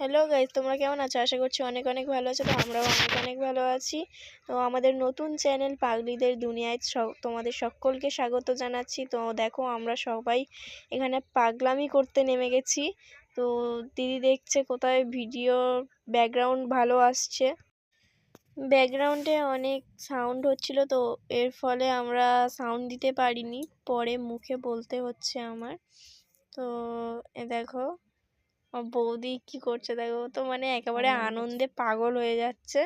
Hello guys তোমরা কেমন আছো? আশা করছি অনেক অনেক ভালো আছো, তো আমরাও অনেক অনেক ভালো আছি। তো আমাদের নতুন চ্যানেল পাগলিদের দুনিয়ায় তোমাদের সকলকে স্বাগত জানাচ্ছি। তো দেখো, আমরা সবাই এখানে পাগলামি করতে নেমে গেছি। তো দিদি দেখছে কোথায়, ভিডিও ব্যাকগ্রাউন্ড ভালো আসছে। ব্যাকগ্রাউন্ডে অনেক সাউন্ড হচ্ছিল, তো এর ফলে আমরা সাউন্ড দিতে পারিনি, পরে মুখে বলতে হচ্ছে আমার। তো এ দেখো আমার বৌদি কি করছে দেখো? তো মানে একেবারে আনন্দে পাগল হয়ে যাচ্ছে।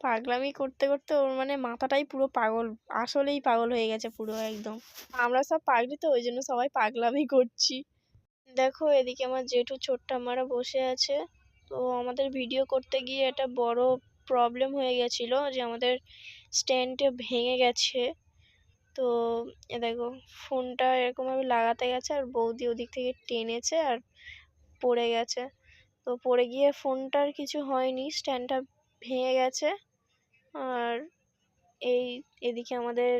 পাগলামি করতে করতে ওর মানে মাথাটাই পুরো পাগল আসলেই পাগল হয়ে গেছে পুরো একদম। আমরা সব পাগলি তো ওই জন্য সবাই পাগলামি করছি। দেখো এদিকে আমার জেঠু ছোট্ট আমারা বসে আছে। তো আমাদের ভিডিও করতে গিয়ে একটা বড় প্রবলেম হয়ে গেছিল যে আমাদের স্ট্যান্ডে ভেঙে গেছে। তো এ দেখো ফোনটা এরকমভাবে লাগাতে গেছে আর বৌদি ওদিক থেকে টেনেছে আর পড়ে গেছে। তো পড়ে গিয়ে ফোনটার কিছু হয়নি স্ট্যান্ডটা ভেঙে গেছে। আর এই এদিকে আমাদের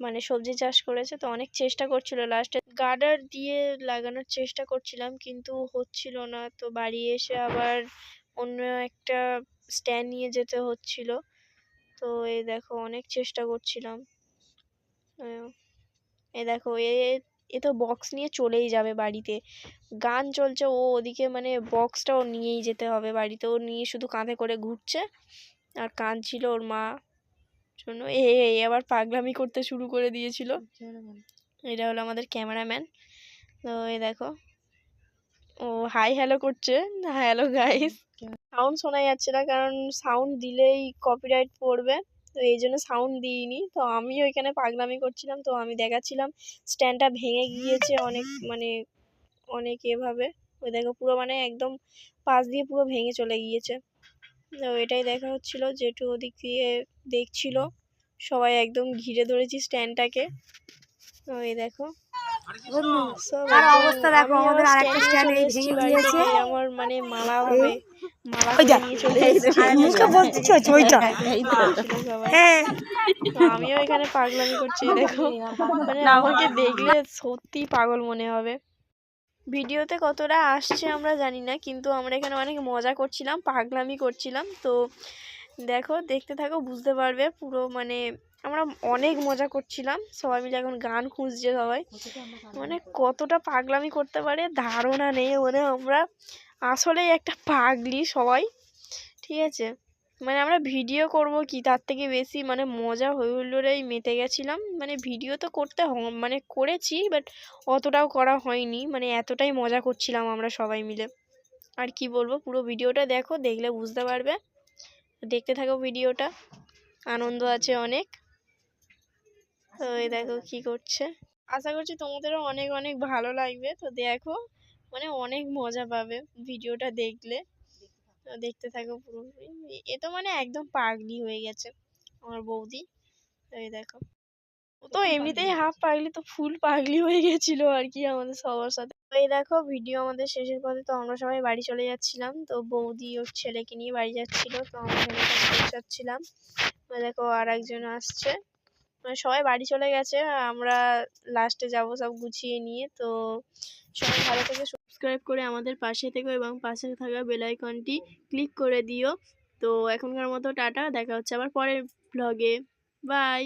মানে সবজি চাষ করেছে, তো অনেক চেষ্টা করছিল। লাস্টে গার্ডার দিয়ে লাগানোর চেষ্টা করছিলাম, কিন্তু হচ্ছিল না। তো বাড়ি এসে আবার অন্য একটা স্ট্যান্ড নিয়ে যেতে হচ্ছিল। তো এই দেখো, অনেক চেষ্টা করছিলাম। এই দেখো, এ এ তো বক্স নিয়ে চলেই যাবে বাড়িতে। গান চলছে ও ওদিকে মানে বক্সটাও নিয়েই যেতে হবে বাড়িতে। ও নিয়ে শুধু কাঁধে করে ঘুরছে। আর কাঁদছিল ওর মা। জন্য এ এ আবার পাগলামি করতে শুরু করে দিয়েছিল। এটা হলো আমাদের ক্যামেরাম্যান তো এই দেখো ও হাই হ্যালো করছে। হ্যালো গাইস সাউন্ড শোনা যাচ্ছে না কারণ সাউন্ড দিলেই কপিরাইট পড়বে। তো এই জন্য সাউন্ড দিইনি। তো আমি ওইখানে পাগলামি করছিলাম, তো আমি দেখাচ্ছিলাম। স্ট্যান্ডটা ভেঙে গিয়েছে অনেক মানে অনেক এভাবে। ওই দেখো পুরো মানে একদম পাশ দিয়ে পুরো ভেঙে চলে গিয়েছে। তো এটাই দেখা হচ্ছিল যেটু ওদিক দিয়ে দেখছিল। সবাই একদম ঘিরে ধরেছি স্ট্যান্ডটাকে তো এই দেখো। আর অবস্থা দেখো, আমাদের আরেকটা stand stand এই ভেঙে দিয়েছে। আমার মানে মালা হবে মালা ওই করে দেখ, নিয়ে চলে এসেছি মুখে বলতে চাইছো ওইটা হ্যাঁ আমিও এখানে পাগলামি করছি দেখো। মানে আমাকে দেখলে সত্যি পাগল মনে হবে। ভিডিওতে কতটা আসছে আমরা জানি না কিন্তু আমরা এখানে অনেক মজা করছিলাম পাগলামি করছিলাম। তো দেখো দেখতে থাকো বুঝতে পারবে পুরো মানে আমরা অনেক মজা করছিলাম। সবাই মিলে এখন গান খুঁজছে সবাই। মানে কতটা পাগলামি করতে পারে ধারণা নেই মানে আমরা আসলেই একটা পাগলি সবাই। ঠিক আছে? মানে আমরা ভিডিও করব কি তার থেকে বেশি? মানে মজা হই হুল্লোড়েই মেতে গেছিলাম। মানে ভিডিও তো করতে মানে করেছি বাট অতটাও করা হয়নি। মানে এতটাই মজা করছিলাম আমরা সবাই মিলে। আর কি বলব, পুরো ভিডিওটা দেখো, দেখলে বুঝতে পারবে। দেখতে থাকো ভিডিওটা। আনন্দ আছে অনেক। তো এই দেখো কি করছে। আশা করছি তোমাদেরও অনেক অনেক ভালো লাগবে। তো দেখো মানে অনেক মজা পাবে ভিডিওটা দেখলে। দেখতে থাকো পুরোপুরি। এ তো মানে একদম পাগলি হয়ে গেছে আমার বৌদি। তো এই দেখো। ও তো এমনিতেই হাফ পাগলি তো ফুল পাগলি হয়ে গেছিল আর কি আমাদের সবার সাথে। এই দেখো ভিডিও আমাদের শেষের পথে। তো আমরা সবাই বাড়ি চলে যাচ্ছিলাম। তো বৌদি ওর ছেলেকে নিয়ে বাড়ি যাচ্ছিল। তো আমরা পৌঁছাচ্ছিলাম দেখো আর একজন আসছে। সবাই বাড়ি চলে গেছে আমরা লাস্টে যাব সব গুছিয়ে নিয়ে। তো সবাই ভালো থেকে সাবস্ক্রাইব করে আমাদের পাশে থেকো এবং পাশে থাকা বেলাইকনটি ক্লিক করে দিও। তো এখনকার মতো টাটা, দেখা হচ্ছে আবার পরের ব্লগে বাই